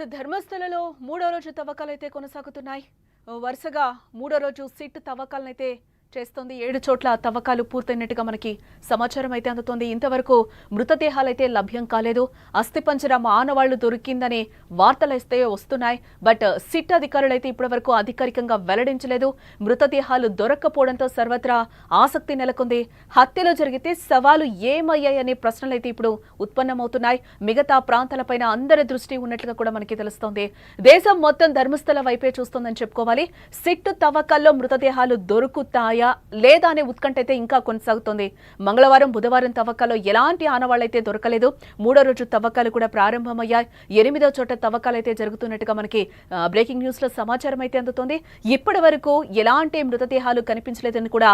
Yes ధర్మస్థలలో మూడో రోజు తవ్వకాలైతే కొనసాగుతున్నాయి. వరుసగా మూడో రోజు సిట్ తవ్వకాలనైతే చేస్తోంది. ఏడు చోట్ల తవ్వకాలు పూర్తయినట్టుగా మనకి సమాచారం అయితే అందుతోంది. ఇంతవరకు మృతదేహాలైతే లభ్యం కాలేదు. అస్థిపంజర మానవాళ్ళు దొరికిందనే వార్తలైతే వస్తున్నాయి. బట్ సిట్ అధికారులు అయితే ఇప్పటివరకు అధికారికంగా వెల్లడించలేదు. మృతదేహాలు దొరక్కపోవడంతో సర్వత్రా ఆసక్తి నెలకొంది. హత్యలో జరిగితే సవాలు ఏమయ్యాయనే ప్రశ్నలు అయితే ఇప్పుడు ఉత్పన్నమవుతున్నాయి. మిగతా ప్రాంతాలపైన అందరి దృష్టి ఉన్నట్లుగా కూడా మనకి తెలుస్తోంది. దేశం మొత్తం ధర్మస్థల వైపే చూస్తోందని చెప్పుకోవాలి. సిట్టు తవ్వకాల్లో మృతదేహాలు దొరుకుతాయి? లేదా అనే ఉత్కంఠ అయితే ఇంకా కొనసాగుతోంది. మంగళవారం బుధవారం తవ్వకాల్లో ఎలాంటి ఆనవాళ్ళైతే దొరకలేదు. మూడో రోజు తవ్వకాలు కూడా ప్రారంభమయ్యాయి. ఎనిమిదో చోట తవ్వకాలు అయితే జరుగుతున్నట్టుగా మనకి బ్రేకింగ్ న్యూస్లో సమాచారం అయితే అందుతోంది. ఇప్పటి వరకు ఎలాంటి మృతదేహాలు కనిపించలేదని కూడా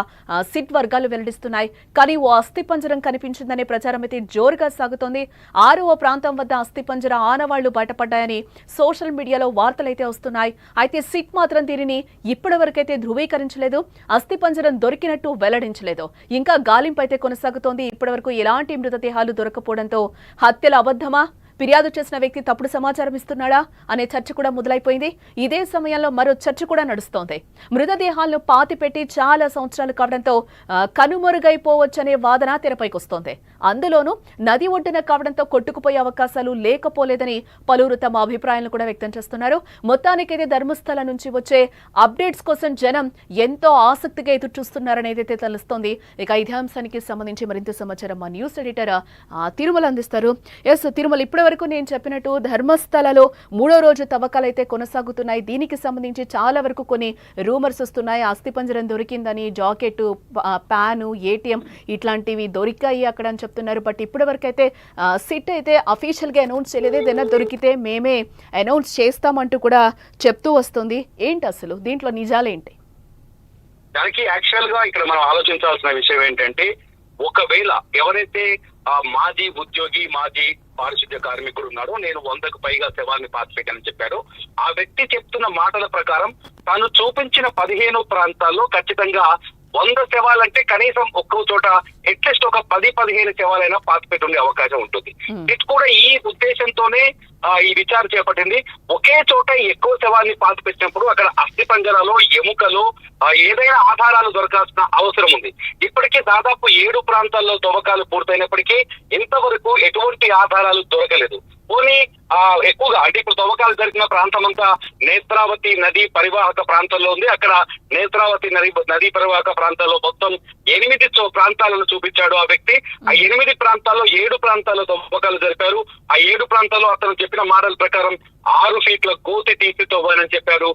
సిట్ వర్గాలు వెల్లడిస్తున్నాయి. కానీ ఓ అస్థిపంజరం కనిపించిందనే ప్రచారం అయితే జోరుగా సాగుతోంది. ఆరవ ప్రాంతం వద్ద అస్థిపంజర ఆనవాళ్ళు బయటపడ్డాయని సోషల్ మీడియాలో వార్తలైతే వస్తున్నాయి. అయితే సిట్ మాత్రం దీనిని ఇప్పటి వరకైతే ధృవీకరించలేదు. అస్థిపంజరం దొరికినట్టు వెల్లడించలేదు. ఇంకా గాలింపు అయితే కొనసాగుతోంది. ఇప్పటివరకు ఎలాంటి మృతదేహాలు దొరకపోవడంతో హత్యల అబద్ధమా? ఫిర్యాదు చేసిన వ్యక్తి తప్పుడు సమాచారం ఇస్తున్నాడా అనే చర్చ కూడా మొదలైపోయింది. ఇదే సమయంలో మరో చర్చ కూడా నడుస్తోంది. మృతదేహాలను పాతిపెట్టి చాలా సంవత్సరాలు కావడంతో కనుమరుగైపోవచ్చనే వాదన తెరపైకి వస్తోంది అందులోనూ నది ఒడ్డున కావడంతో కొట్టుకుపోయే అవకాశాలు లేకపోలేదని పలువురు తమ అభిప్రాయాలను కూడా వ్యక్తం చేస్తున్నారు. మొత్తానికైతే ధర్మస్థల నుంచి వచ్చే అప్డేట్స్ కోసం జనం ఎంతో ఆసక్తిగా ఎదురు చూస్తున్నారనేది తెలుస్తోంది. ఇక ఇదే అంశానికి సంబంధించి మరింత సమాచారం మా న్యూస్ ఎడిటర్ ఆ, తిరుమల అందిస్తారు. ఎస్ తిరుమల ఇప్పుడు వరకు నేను చెప్పినట్టు ధర్మస్థలలో మూడో రోజు తవ్వకాలు అయితే కొనసాగుతున్నాయి. దీనికి సంబంధించి చాలా వరకు కొన్ని రూమర్స్ వస్తున్నాయి. అస్థిపంజరం దొరికిందని జాకెట్ ప్యాను ఏటీఎం ఇట్లాంటివి దొరికాయి అక్కడ అని చెప్తున్నారు. బట్ ఇప్పటి వరకు అయితే సిట్ అయితే అఫీషియల్గా అనౌన్స్ చేయలేదు. ఏదైనా దొరికితే మేమే అనౌన్స్ చేస్తామంటూ కూడా చెప్తూ వస్తుంది. ఏంటి అసలు? దీంట్లో నిజాలేంటి? దానికి యాక్చువల్గా ఇక్కడ మనం ఆలోచించాల్సిన విషయం ఏంటంటే ఒకవేళ ఎవరైతే మాజీ ఉద్యోగి మాజీ పారిశుద్ధ్య కార్మికుడు ఉన్నాడు. నేను వందకు పైగా శవాల్ని పాతిపెట్టానని చెప్పాడు. ఆ వ్యక్తి చెప్తున్న మాటల ప్రకారం తాను చూపించిన పదిహేను ప్రాంతాల్లో ఖచ్చితంగా వంద శవాలంటే కనీసం ఒక్కో చోట అట్లీస్ట్ ఒక పది పదిహేను శవాలైనా పాతిపెట్టి ఉండే అవకాశం ఉంటుంది. Hmm. ఇట్ కూడా ఈ ఉద్దేశంతోనే ఈ విచారణ చేపట్టింది. ఒకే చోట ఎక్కువ శవాల్ని పాతిపెట్టినప్పుడు అక్కడ అస్థి పంజరాలో ఎముకలు ఏదైనా ఆధారాలు దొరకాల్సిన అవసరం ఉంది. ఇప్పటికే దాదాపు ఏడు ప్రాంతాల్లో తవ్వకాలు పూర్తయినప్పటికీ ఇంతవరకు ఎటువంటి ఆధారాలు దొరకలేదు. పోనీ ఆ ఎక్కువగా అంటే ఇప్పుడు తవ్వకాలు జరిగిన ప్రాంతం అంతా నేత్రావతి నది పరివాహక ప్రాంతంలో ఉంది. అక్కడ నేత్రావతి నది నదీ పరివాహక ప్రాంతాల్లో మొత్తం ఎనిమిది ప్రాంతాలను చూపించాడు ఆ వ్యక్తి. ఆ ఎనిమిది ప్రాంతాల్లో ఏడు ప్రాంతాల్లో తవ్వకాలు జరిపారు. ఆ ఏడు ప్రాంతాల్లో అతను చెప్పిన మోడల్ ప్రకారం ఆరు ఫీట్ల గోతి తీసి తవ్వానని చెప్పారు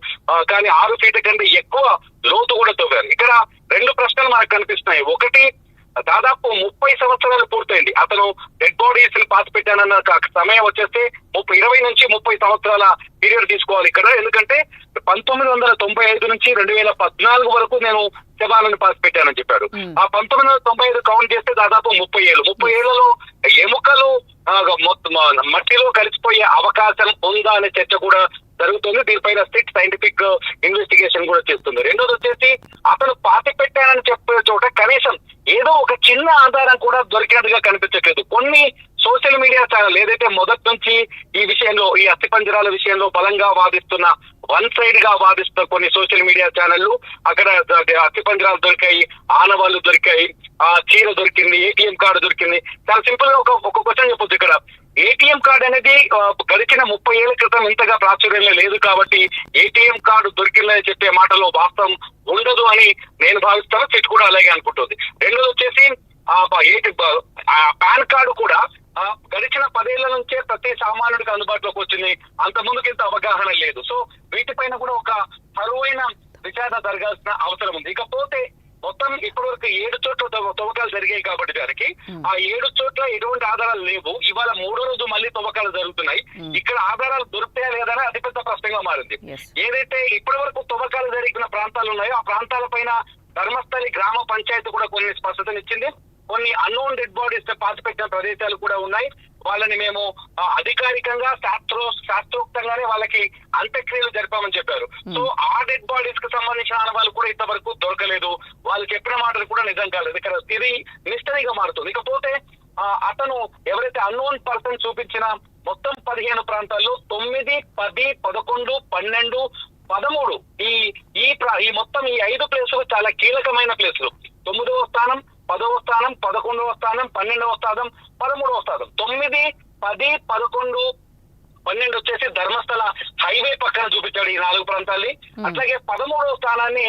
కానీ ఆరు ఫీట్ల కంటే ఎక్కువ లోతు కూడా తవ్వారు. ఇక్కడ రెండు ప్రశ్నలు మనకు కనిపిస్తున్నాయి. ఒకటి దాదాపు ముప్పై సంవత్సరాలు పూర్తయింది. అతను డెడ్ బాడీస్ పాతి పెట్టానన్న సమయం వచ్చేస్తే ముప్పై ఇరవై నుంచి ముప్పై సంవత్సరాల పీరియడ్ తీసుకోవాలి ఇక్కడ. ఎందుకంటే పంతొమ్మిది వందల తొంభై ఐదు నుంచి రెండు వేల పద్నాలుగు వరకు నేను శవాలను పాతి పెట్టానని చెప్పాడు. ఆ పంతొమ్మిది వందల తొంభై ఐదు కౌంట్ చేస్తే దాదాపు ముప్పై ఏళ్ళు. ముప్పై ఏళ్ళలో ఎముకలు మట్టిలో కలిసిపోయే అవకాశం ఉందా అనే చర్చ కూడా జరుగుతుంది. దీనిపైన స్ట్రిక్ట్ సైంటిఫిక్ ఇన్వెస్టిగేషన్ కూడా చేస్తుంది రెండోది వచ్చేసి అతను పాతి పెట్టానని చెప్పే చోట కనీసం ఏదో ఒక చిన్న ఆధారం కూడా దొరికినట్టుగా కనిపించట్లేదు. కొన్ని సోషల్ మీడియా ఛానల్ ఏదైతే మొదటి నుంచి ఈ విషయంలో ఈ అస్థిపంజరాల విషయంలో బలంగా వాదిస్తున్న వన్ సైడ్గా వాదిస్తున్న కొన్ని సోషల్ మీడియా ఛానళ్ళు అక్కడ అస్థిపంజరాలు దొరికాయి ఆనవాళ్ళు దొరికాయి ఆ చీర దొరికింది ఏటీఎం కార్డు దొరికింది. చాలా సింపుల్గా ఒక ఒక క్వశ్చన్ చెప్పొచ్చు ఇక్కడ. ఏటీఎం కార్డు అనేది గడిచిన ముప్పై ఏళ్ళ క్రితం ఇంతగా ప్రాచుర్యంలో లేదు కాబట్టి ఏటీఎం కార్డు దొరికిందని చెప్పే మాటలో వాస్తవం ఉండదు అని నేను భావిస్తాను. చెట్టు కూడా అలాగే అనుకుంటుంది. రెండోది వచ్చేసి పాన్ కార్డు కూడా గడిచిన పదేళ్ళ నుంచే ప్రతి సామాన్యుడికి అందుబాటులోకి వచ్చింది. అంత ముందుకి ఇంత అవగాహన లేదు. సో వీటిపైన కూడా ఒక సరువైన విచారణ జరగాల్సిన అవసరం ఉంది. ఇకపోతే మొత్తం ఇప్పటివరకు ఏడు చోట్ల తవ్వ- తవ్వకాలు జరిగాయి కాబట్టి దానికి. ఆ ఏడు చోట్ల ఎటువంటి ఆధారాలు లేవు ఇవాళ మూడో రోజు మళ్ళీ తవ్వకాలు జరుగుతున్నాయి. ఇక్కడ ఆధారాలు దొరుకుతాయా లేదని అతిపెద్ద ప్రశ్నగా మారింది. ఏదైతే ఇప్పటి వరకు తవ్వకాలు జరిగిన ప్రాంతాలు ఉన్నాయో ఆ ప్రాంతాల పైన ధర్మస్థలి గ్రామ పంచాయతీ కూడా కొన్ని స్పష్టతనిచ్చింది కొన్ని అన్నోన్ డెడ్ బాడీస్ పాతి పెట్టిన ప్రదేశాలు కూడా ఉన్నాయి వాళ్ళని మేము అధికారికంగా శాస్త్రో శాస్త్రోక్తంగానే వాళ్ళకి అంత్యక్రియలు జరిపామని చెప్పారు. సో ఆ డెడ్ బాడీస్కి సంబంధించిన ఆనవాళ్ళు కూడా ఇంతవరకు దొరకలేదు. వాళ్ళు చెప్పిన మాటలు కూడా నిజం కాలేదు. ఇక్కడ ఇది మిస్టరీగా మారుతుంది. ఇకపోతే ఆ, అతను ఎవరైతే అన్నోన్ పర్సన్ చూపించిన మొత్తం పదిహేను ప్రాంతాల్లో తొమ్మిది పది పదకొండు పన్నెండు పదమూడు ఈ ఈ ప్ర- ఈ మొత్తం ఈ ఐదు ప్లేసులు చాలా కీలకమైన ప్లేసులు. తొమ్మిదవ స్థానం పదవ స్థానం పదకొండవ స్థానం పన్నెండవ స్థానం పదమూడవ స్థానం. తొమ్మిది పది పదకొండు పన్నెండు వచ్చేసి ధర్మస్థల. హైవే పక్కన చూపించాడు ఈ నాలుగు ప్రాంతాల్ని. అట్లాగే పదమూడవ స్థానాన్ని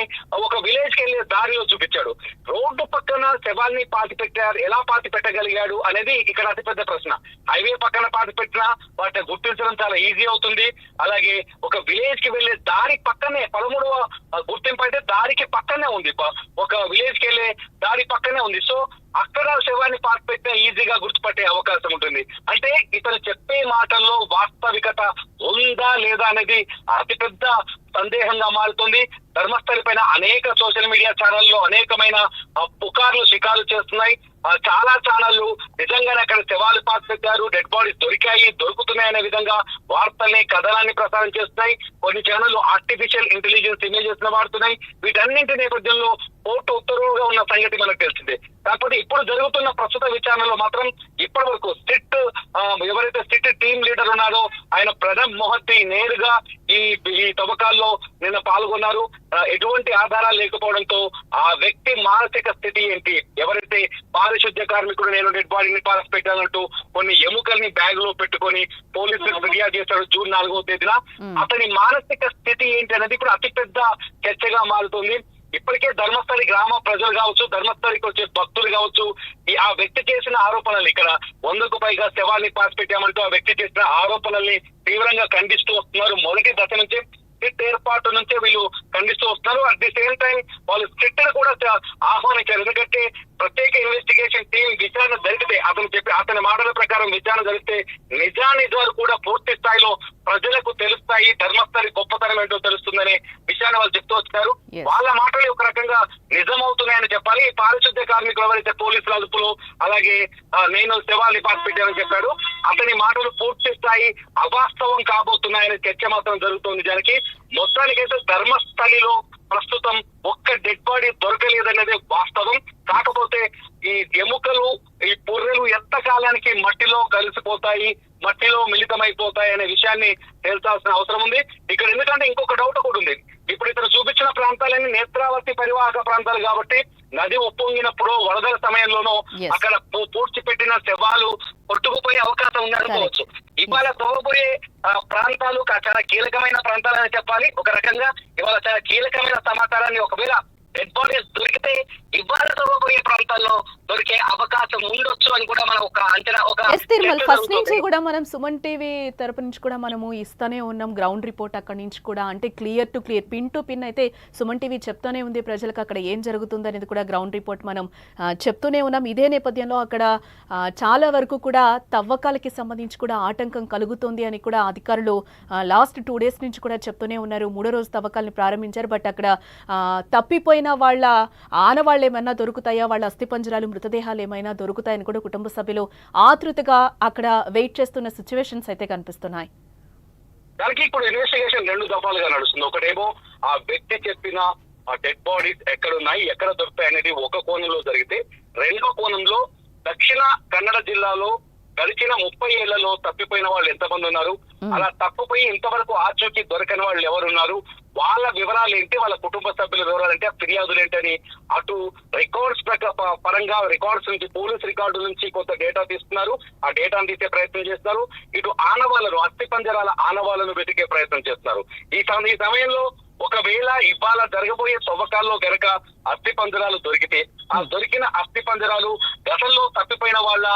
ఒక విలేజ్కి వెళ్ళే దారిలో చూపించాడు. రోడ్డు పక్కన శవాల్ని పాతి పెట్టారు ఎలా పాతి పెట్టగలిగాడు అనేది ఇక్కడ అతిపెద్ద ప్రశ్న. హైవే పక్కన పాతి పెట్టినా వాటిని గుర్తించడం చాలా ఈజీ అవుతుంది. అలాగే ఒక విలేజ్కి వెళ్ళే దారి పక్కనే పదమూడవ గుర్తింపు అయితే దారికి పక్కనే ఉంది. ఒక విలేజ్కి వెళ్ళే దారి పక్కనే ఉంది. సో అక్కడ శవాన్ని పాతి పెట్టినా ఈజీగా గుర్తుపట్టే అవకాశం ఉంటుంది. అంటే ఇతను చెప్పే మాటల్లో వాస్తవికత ఉందా లేదా అనేది అతిపెద్ద సందేహంగా మారుతుంది. ధర్మస్థలి పైన అనేక సోషల్ మీడియా ఛానల్లో అనేకమైన పుకార్లు షికారు చేస్తున్నాయి. చాలా ఛానళ్ళు నిజంగానే అక్కడ శవాలు పాస్ పెట్టారు. డెడ్ బాడీస్ దొరికాయి దొరుకుతున్నాయి విధంగా వార్తల్ని కథనాన్ని ప్రసారం చేస్తున్నాయి. కొన్ని ఛానళ్ళు ఆర్టిఫిషియల్ ఇంటెలిజెన్స్ ఇమేజెస్ని వాడుతున్నాయి. వీటన్నింటి నేపథ్యంలో కోర్టు ఉత్తర్వులుగా ఉన్న సంగతి మనకు తెలిసిందే. కాకపోతే ఇప్పుడు జరుగుతున్న ప్రస్తుత విచారణలో మాత్రం ఇప్పటి వరకు సిట్ ఎవరైతే సిట్ టీమ్ లీడర్ ఉన్నారో ఆయన ప్రణబ్ మొహత్తి నేరుగా ఈ ఈ తవ్వకాల్లో నిన్న పాల్గొన్నారు. ఎటువంటి ఆధారాలు లేకపోవడంతో ఆ వ్యక్తి మానసిక స్థితి ఏంటి? ఎవరైతే పారిశుద్ధ్య కార్మికుడు నేను డెడ్ బాడీని పాస్ పెట్టానంటూ కొన్ని ఎముకల్ని బ్యాగ్లో పెట్టుకొని పోలీసులకు ఫిర్యాదు చేశాడు జూన్ నాలుగో తేదీన. అతని మానసిక స్థితి ఏంటి అనేది ఇప్పుడు అతిపెద్ద చర్చగా మారుతుంది. ఇప్పటికే ధర్మస్థలి గ్రామ ప్రజలు కావచ్చు ధర్మస్థలికి వచ్చే భక్తులు కావచ్చు ఈ ఆ వ్యక్తి చేసిన ఆరోపణలు ఇక్కడ వందకు పైగా శవాన్ని పాస్ పెట్టామంటూ ఆ వ్యక్తి చేసిన ఆరోపణల్ని తీవ్రంగా ఖండిస్తూ వస్తున్నారు. మొదటి దశ నుంచి స్ట్రిక్ట్ ఏర్పాటు నుంచే వీళ్ళు ఖండిస్తూ వస్తున్నారు. అట్ ది సేమ్ టైం వాళ్ళు స్ట్రిక్ట్ కూడా ఆహ్వానించారు. ఎందుకంటే ప్రత్యేక ఇన్వెస్టిగేషన్ టీం విచారణ జరిగితే అతను చెప్పి అతని మాటల ప్రకారం విచారణ జరిగితే నిజానిజాలు కూడా పూర్తి స్థాయిలో ప్రజలకు తెలుస్తాయి ధర్మస్థలి గొప్పతనం ఏంటో తెలుస్తుందనే విషయాన్ని వాళ్ళు చెప్తూ వచ్చారు. వాళ్ళ మాటలు ఒక రకంగా నిజమవుతున్నాయని చెప్పాలి. ఈ పారిశుద్ధ్య కార్మికులు ఎవరైతే పోలీసుల అదుపులో అలాగే నేను శవాల్ని పెట్టానని చెప్పాడు అతని మాటలు పూర్తి స్థాయి అవాస్తవం కాబోతున్నాయనే చర్చ మాత్రం జరుగుతోంది నిజానికి. మొత్తానికైతే ధర్మస్థలిలో ప్రస్తుతం ఒక్క డెడ్ బాడీ దొరకలేదనేది వాస్తవం. కాకపోతే ఈ ఎముకలు ఈ పుర్రెలు ఎంత కాలానికి మట్టిలో కలిసిపోతాయి మట్టిలో మిళితమైపోతాయి అనే విషయాన్ని తేల్చాల్సిన అవసరం ఉంది. ఇక్కడ ఎందుకంటే ఇంకొక డౌట్ కూడా ఉంది. ఇప్పుడు ఇతను చూపించిన ప్రాంతాలన్నీ నేత్రావతి పరివాహక ప్రాంతాలు కాబట్టి నది ఉప్పొంగినప్పుడు వరదల సమయంలోనూ. అక్కడ పూ- పూడ్చిపెట్టిన శవాలు కొట్టుకుపోయే అవకాశం ఉంది అనుకోవచ్చు. ఇవాళ తవ్వబోయే ఆ, ప్రాంతాలు చాలా కీలకమైన ప్రాంతాలని చెప్పాలి. ఒక రకంగా ఇవాళ చాలా కీలకమైన సమాచారాన్ని ఒకవేళ డెడ్ బాడీస్ దొరికితే ఇవాళ తవ్వబోయే ప్రాంతాల్లో దొరికే అవకాశం ఉండొచ్చు అని కూడా మనం ఒక అంచనా ఒక తిరుమల ఫస్ట్ నుంచి. కూడా మనం సుమన్ టీవీ తరపు నుంచి కూడా మనము ఇస్తూనే ఉన్నాం. గ్రౌండ్ రిపోర్ట్ అక్కడి నుంచి కూడా అంటే clear to clear pin to pin అయితే సుమన్ టీవీ చెప్తూనే ఉంది ప్రజలకు అక్కడ ఏం జరుగుతుంది అనేది కూడా గ్రౌండ్ రిపోర్ట్ మనం చెప్తూనే ఉన్నాం. ఇదే నేపథ్యంలో అక్కడ చాలా వరకు కూడా తవ్వకాలకి సంబంధించి కూడా ఆటంకం కలుగుతుంది అని కూడా అధికారులు లాస్ట్ టూ డేస్ నుంచి కూడా చెప్తూనే ఉన్నారు. మూడో రోజు తవ్వకాలను ప్రారంభించారు బట్ అక్కడ ఆ, ఏమైనా వాళ్ళ ఆనవాళ్ళు ఏమైనా దొరుకుతాయా? వాళ్ళ అస్థిపంజరాలు మృతదేహాలు ఏమైనా దొరుకుతాయని కూడా కుటుంబ సభ్యులు ఆతృతగా అక్కడ వెయిట్ చేస్తున్న సిచ్యువేషన్స్ అయితే కనిపిస్తున్నాయి. దానికి ఇప్పుడు ఇన్వెస్టిగేషన్ రెండు దఫాలుగా నడుస్తుంది. ఒకటేమో ఆ వ్యక్తి చెప్పిన ఆ డెడ్ బాడీస్ ఎక్కడ ఉన్నాయి ఎక్కడ దొరుకుతాయి అనేది ఒక కోణంలో జరిగితే రెండో కోణంలో దక్షిణ కన్నడ జిల్లాలో గడిచిన ముప్పై ఏళ్ళలో తప్పిపోయిన వాళ్ళు ఎంతమంది ఉన్నారు. అలా తప్పిపోయి ఇంతవరకు ఆచూకీ దొరకని వాళ్ళు ఎవరున్నారు? వాళ్ళ వివరాలు ఏంటి? వాళ్ళ కుటుంబ సభ్యుల వివరాలు ఏంటి ఆ ఫిర్యాదులు ఏంటని అటు రికార్డ్స్ పరంగా రికార్డ్స్ నుంచి పోలీస్ రికార్డు నుంచి కొంత డేటా తీస్తున్నారు. ఆ డేటాను తీసే ప్రయత్నం చేస్తున్నారు. ఇటు ఆనవాళ్ళను అస్థి పంజరాల ఆనవాళ్ళను వెతికే ప్రయత్నం చేస్తున్నారు. ఈ ఈ సమయంలో ఒకవేళ ఇవాళ జరగబోయే తవ్వకాల్లో గనక అస్థి పంజరాలు దొరికితే ఆ దొరికిన అస్థి పంజరాలు గతంలో తప్పిపోయిన వాళ్ళ